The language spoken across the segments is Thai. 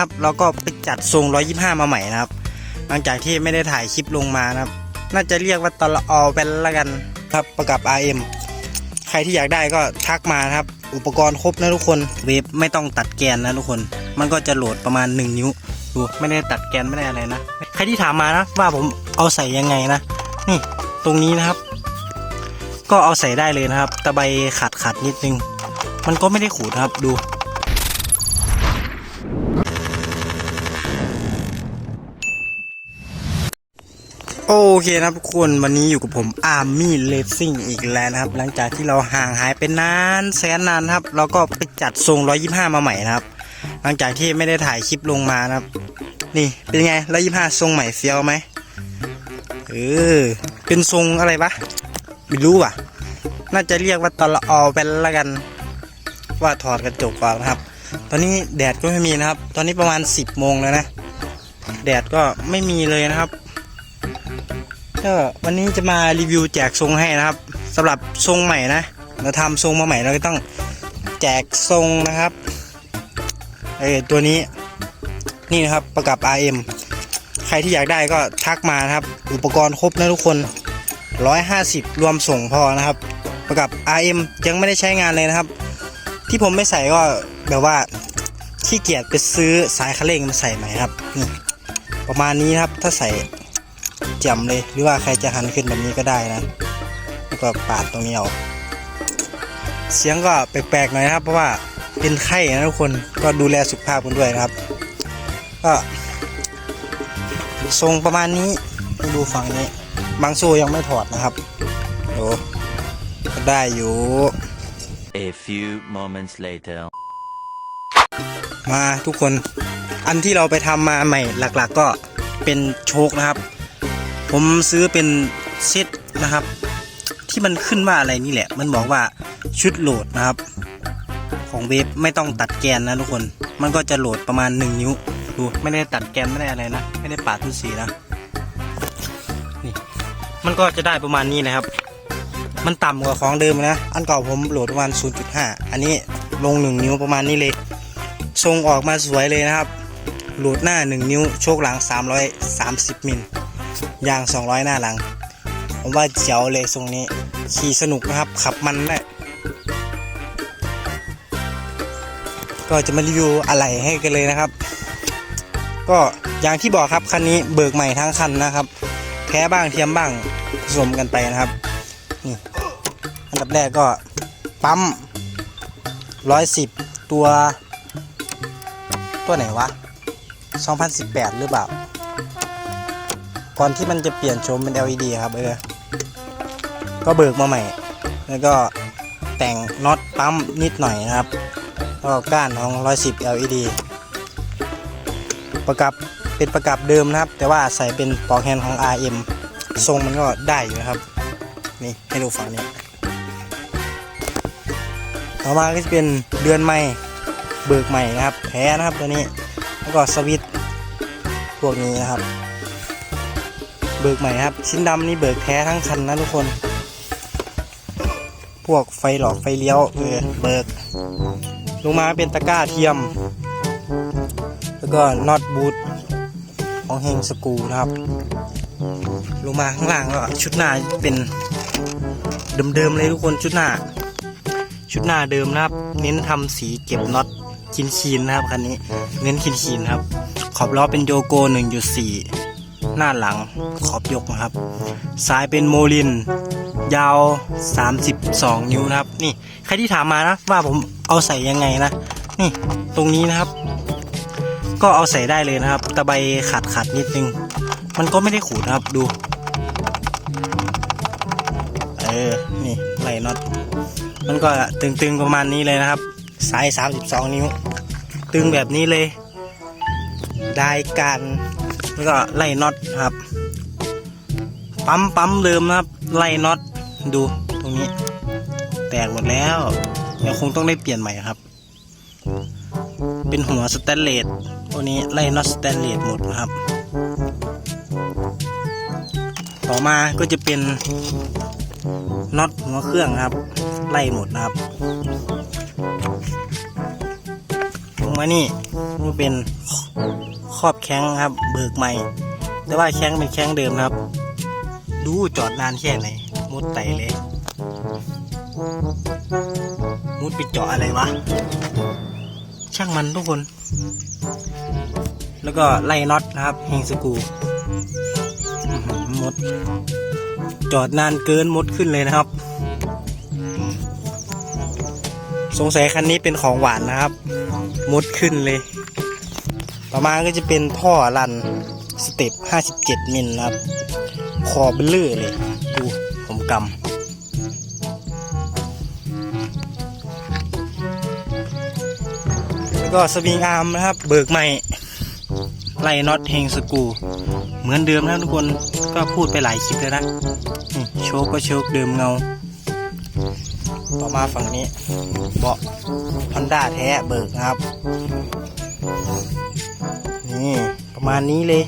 ครับเราก็ไปจัดทรง 125 มาใหม่นะครับ หลังจากที่ไม่ได้ถ่ายคลิปลงมานะครับ น่าจะเรียกว่าตลอไปละกันครับประกับ RM ใครที่อยากได้ก็ทักมานะครับ อุปกรณ์ครบนะทุกคนเวฟไม่ต้องตัดแกนนะทุกคน มันก็จะโหลดประมาณ 1 นิ้วดูไม่ได้ตัดแกนไม่ได้อะไรนะใครที่ถามมานะว่าผมเอาใส่ยังไงนะนี่ตรงนี้นะครับ ก็เอาใส่ได้เลยนะครับตะไบขาดขาดนิดนึง มันก็ไม่ได้ขูดนะครับดู โอเคนะครับทุกคนวันนี้อยู่กับผมอาร์มี่เลสซิ่งอีกแล้วนะครับ หลังจากที่เราห่างหายไปนานแสนนานครับ เราก็ไปจัดทรง125 มาใหม่นะครับ หลังจากที่ไม่ได้ถ่ายคลิปลงมานะครับ นี่เป็นไง125 ทรงใหม่เฟี้ยวไหมเออเป็นทรงอะไรวะไม่รู้อะ น่าจะเรียกว่าตลอไปละกัน ว่าถอดกระจกออกนะครับ ตอนนี้แดดก็ไม่มีนะครับ ตอนนี้ประมาณ 10โมงแล้วนะแดดก็ไม่มีเลยนะครับ ก็วันนี้จะมารีวิวแจกทรงให้นะครับสำหรับทรงใหม่นะเราทำทรงมาใหม่เราก็ต้องแจกทรงนะครับเอตัวนี้นี่นะครับประกับ RM ใครที่อยากได้ก็ทักมานะครับ อุปกรณ์ครบนะทุกคน 150 รวมส่งพอนะครับ ประกับ RM ยังไม่ได้ใช้งานเลยนะครับ ที่ผมไม่ใส่ก็แบบว่าขี้เกียจไปซื้อสายคันเร่งมาใส่ใหม่ครับนี่ประมาณนี้ครับถ้าใส่ แจ่มเลย หรือว่าใครจะหันขึ้นแบบนี้ก็ได้นะแล้วก็ปาดตรงนี้เอาเสียงก็แปลกๆหน่อยนะครับ เพราะว่าเป็นไข้นะทุกคนก็ดูแลสุขภาพกันด้วยนะครับ ก็ทรงประมาณนี้ให้ดูฝั่งนี้ บางโซ่ยังไม่ถอดนะครับโอ้ก็ได้อยู่ A few moments later. มาทุกคนอันที่เราไปทำมาใหม่หลัก ๆ ก็เป็นโชคนะครับ ผมซื้อเป็นเซตนะครับ ที่มันขึ้นว่าอะไรนี่แหละ มันบอกว่าชุดโหลดนะครับ ของเวฟไม่ต้องตัดแกนนะทุกคน มันก็จะโหลดประมาณ 1 นิ้ว ดูไม่ได้ตัดแกนไม่ได้อะไรนะ ไม่ได้ปาดทุกสีนะนี่มันก็จะได้ประมาณนี้นะครับ มันต่ำกว่าของเดิมนะ อันเก่าผมโหลดประมาณ 0.5 อันนี้ลง 1 นิ้วประมาณนี้เลยทรงออกมาสวยเลยนะครับ โหลดหน้า 1 นิ้ว โชคหลัง 330 มิล ยาง 200 หน้าหลัง ผมว่าเจ๋วเลยทรงนี้ ขี่สนุกนะครับ ขับมันแหละก็จะมารีวิวอะไรให้กันเลยนะครับ ก็อย่างที่บอกครับคันนี้เบิกใหม่ทั้งคันนะครับแพ้บ้างเทียมบ้างผสมกันไปนะครับนี่อันดับแรกก็ปั๊ม110 ตัว ตัวไหนวะ 2018 หรือเปล่า ก่อนที่มันจะเปลี่ยนโฉมเป็น LED ครับเออ ก็เบิกมาใหม่ แล้วก็แต่งน็อตปั๊มนิดหน่อยนะครับแล้วก็ก้านของ 110 LED ประกับเป็นประกับเดิมนะครับ แต่ว่าใส่เป็นปลอกแฮนด์ของ RM ทรงมันก็ได้อยู่นะครับ นี่ให้ดูฝั่งนี้ ต่อมาก็จะเป็นเดือนใหม่เบิกใหม่นะครับแพ้นะครับตัวนี้ แล้วก็สวิตช์พวกนี้นะครับ เบิกใหม่ครับ ชิ้นดำนี่เบิกแท้ทั้งคันนะทุกคน พวกไฟหลอกไฟเลี้ยวเออเบิก ลงมาเป็นตะกร้าเทียม แล้วก็น็อตบูทของเฮงสกูนะครับ ลงมาข้างล่างก็ชุดหน้าเป็นเดิมๆเลยทุกคนชุดหน้า ชุดหน้าเดิมนะครับ เน้นทำสีเก็บน็อตคินคีนนะครับคันนี้ เน้นคินคีนครับ ขอบล้อเป็นโยโก1.4 หน้าหลังขอบยกนะครับซ้ายเป็นโมลิน ยาว 32 นิ้วนะครับ นี่ใครที่ถามมานะว่าผมเอาใส่ยังไงนะนี่ตรงนี้นะครับ ก็เอาใส่ได้เลยนะครับ ตะไบขาดขาดนิดนึง มันก็ไม่ได้ขูดนะครับดู เออ นี่ไหลน็อตมันก็ตึงๆประมาณนี้เลยนะครับ สาย 32 นิ้ว ตึงแบบนี้เลย ได้การ แล้วก็ไล่น็อตครับ ปั๊มปั๊มเดิมนะครับ ไล่น็อตดูตรงนี้ แตกหมดแล้วเดี๋ยวคงต้องได้เปลี่ยนใหม่ครับ เป็นหัวสแตนเลสตัวนี้ไล่น็อตสแตนเลสหมดนะครับ ต่อมาก็จะเป็นน็อตหัวเครื่องครับ ไล่หมดนะครับลงมานี่นี่เป็นค ครอบแข้งครับ เบิกใหม่ แต่ว่าแข้งเป็นแข้งเดิมครับ ดูจอดนานแค่ไหน มุดไตเลย มุดไปเจาะอะไรวะ ช่างมันทุกคน แล้วก็ไล่น็อตนะครับเฮงสกูมด จอดนานเกินมดขึ้นเลยนะครับ สงสัยคันนี้เป็นของหวานนะครับ มดขึ้นเลย ต่อมาก็จะเป็นท่อรันสเต็ป57 มิลครับ คอเบลเลอร์เลย ดูผมกำแล้วก็สวิงอาร์มนะครับ เบิกใหม่ ไล่น็อตเฮงสกู เหมือนเดิมนะทุกคนก็พูดไปหลายคลิปแล้วนะโชคก็โชคเดิมเงา ต่อมาฝั่งนี้ เบาะฮอนด้าแท้เบิกนะครับ นี่ประมาณนี้เลย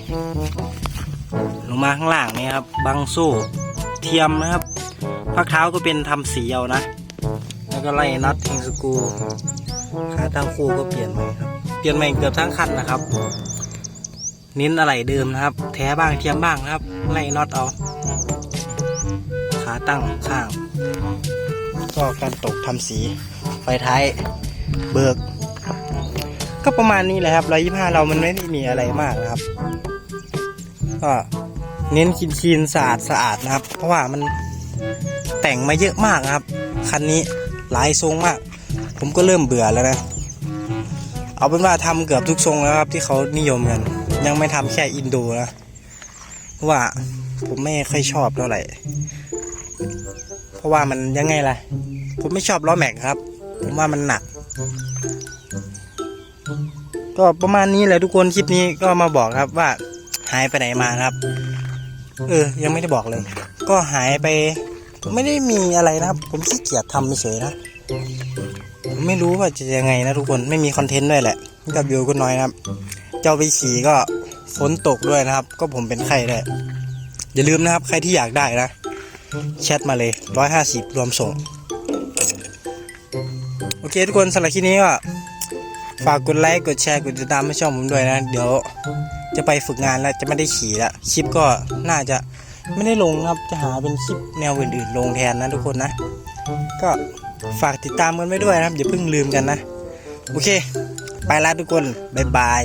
ลงมาข้างล่างนี่ครับบังโซ่เทียมนะครับพักเท้าก็เป็นทำสีเอานะ แล้วก็ไล่น็อตเฮงสกรูขาตั้งคู่ก็เปลี่ยนใหม่ครับ เปลี่ยนใหม่เกือบทั้งคันนะครับ เน้นอะไรเดิมนะครับ แท้บ้างเทียมบ้างนะครับ ไล่น็อตเอา ขาตั้งข้าง ก็การตกทำสี ไฟท้าย เบิก ก็ประมาณนี้แหละครับร้อยยี่ห้าเรามันไม่ได้มีอะไรมากนะครับก็เน้นคินคีนสะอาดสะอาดนะครับ เพราะว่ามันแต่งมาเยอะมากนะครับ คันนี้หลายทรงมาก ผมก็เริ่มเบื่อแล้วนะ เอาเป็นว่าทำเกือบทุกทรงแล้วครับ ที่เขานิยมกัน ยังไม่ทำแค่อินโดนะเพราะว่าผมไม่ค่อยชอบเท่าไหร่ เพราะว่ามันยังไงล่ะ ผมไม่ชอบล้อแม็กครับ ผมว่ามันหนัก ก็ประมาณนี้แหละทุกคนคลิปนี้ก็มาบอกครับว่าหายไปไหนมาครับ เออ ยังไม่ได้บอกเลย ก็หายไป ไม่ได้มีอะไรนะครับ ผมขี้เกียจทำเฉยนะผมไม่รู้ว่าจะยังไงนะทุกคนไม่มีคอนเทนต์ด้วยแหละกับวิวก็น้อยนะครับ เจ้าไปขี่ก็ฝนตกด้วยนะครับ ก็ผมเป็นไข้ด้วยอย่าลืมนะครับ ใครที่อยากได้นะแชทมาเลยร้อยห้าสิบรวมส่ง โอเคทุกคนสำหรับคลิปนี้ก็ ฝากกดไลค์ กดแชร์ กดติดตามให้ช่องผมด้วยนะ เดี๋ยวจะไปฝึกงานแล้วจะไม่ได้ขี่แล้วคลิปก็น่าจะไม่ได้ลงครับ จะหาเป็นคลิปแนวอื่นๆลงแทนนะทุกคนนะ ก็ฝากติดตามกันไว้ด้วยนะครับอย่าเพิ่งลืมกันนะ โอเค ไปแล้วทุกคน บ๊ายบาย